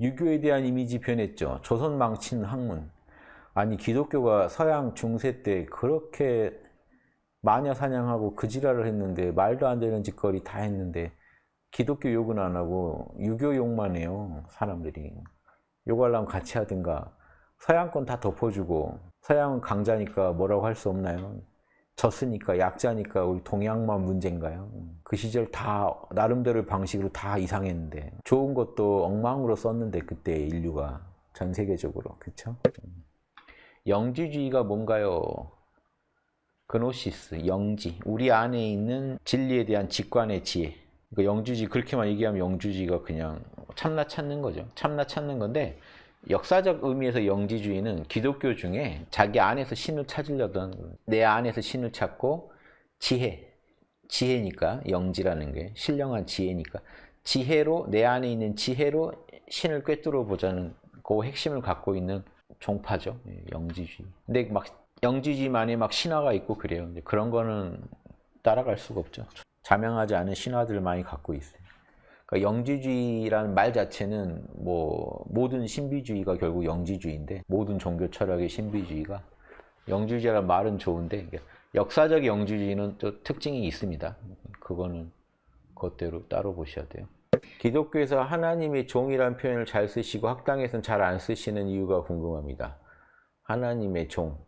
유교에 대한 이미지 변했죠. 조선 망친 학문. 아니 기독교가 서양 중세 때 그렇게 마녀 사냥하고 그 지랄을 했는데 말도 안 되는 짓거리 다 했는데 기독교 욕은 안 하고 유교 욕만 해요 사람들이 욕하려면 같이 하든가 서양 건다 덮어주고 서양은 강자니까 뭐라고 할 수 없나요? 졌으니까 약자니까 우리 동양만 문제인가요? 그 시절 다 나름대로 방식으로 다 이상했는데 좋은 것도 엉망으로 썼는데 그때 인류가 전 세계적으로 그쵸? 영지주의가 뭔가요? 그노시스, 영지, 우리 안에 있는 진리에 대한 직관의 지혜. 그 영주주의 그렇게만 얘기하면 영주주의가 그냥 참나 찾는 거죠. 참나 찾는 건데 역사적 의미에서 영지주의는 기독교 중에 자기 안에서 신을 찾으려던. 내 안에서 신을 찾고 지혜, 지혜니까 영지라는 게 신령한 지혜니까 지혜로 내 안에 있는 지혜로 신을 꿰뚫어 보자는 그 핵심을 갖고 있는 종파죠. 예, 영지주의. 근데 막 영지주의만에 막 신화가 있고 그래요. 그런 거는 따라갈 수가 없죠. 자명하지 않은 신화들을 많이 갖고 있어요. 그러니까 영지주의라는 말 자체는 뭐 모든 신비주의가 결국 영지주의인데 모든 종교 철학의 신비주의가 영지주의라는 말은 좋은데 역사적 영지주의는 또 특징이 있습니다. 그거는 그것대로 따로 보셔야 돼요. 기독교에서 하나님의 종이라는 표현을 잘 쓰시고 학당에서는 잘 안 쓰시는 이유가 궁금합니다. 하나님의 종.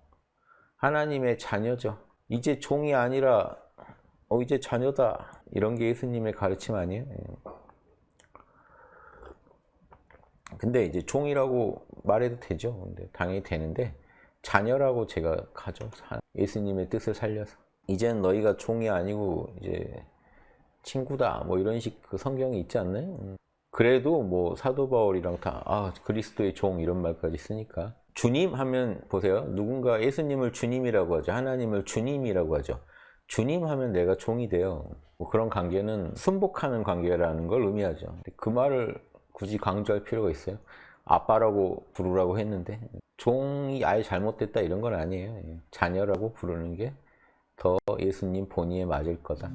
하나님의 자녀죠. 이제 종이 아니라 어 이제 자녀다. 이런 게 예수님의 가르침 아니에요? 예. 근데 이제 종이라고 말해도 되죠. 근데 당연히 되는데 자녀라고 제가 가죠. 예수님의 뜻을 살려서. 이제는 너희가 종이 아니고 이제 친구다. 뭐 이런 식 그 성경이 있지 않나요? 음. 그래도 뭐 사도 바울이랑 다 아, 그리스도의 종 이런 말까지 쓰니까 주님 하면 보세요. 누군가 예수님을 주님이라고 하죠. 하나님을 주님이라고 하죠. 주님 하면 내가 종이 돼요. 뭐 그런 관계는 순복하는 관계라는 걸 의미하죠. 그 말을 굳이 강조할 필요가 있어요. 아빠라고 부르라고 했는데 종이 아예 잘못됐다 이런 건 아니에요. 예. 자녀라고 부르는 게 더 예수님 본의에 맞을 거다.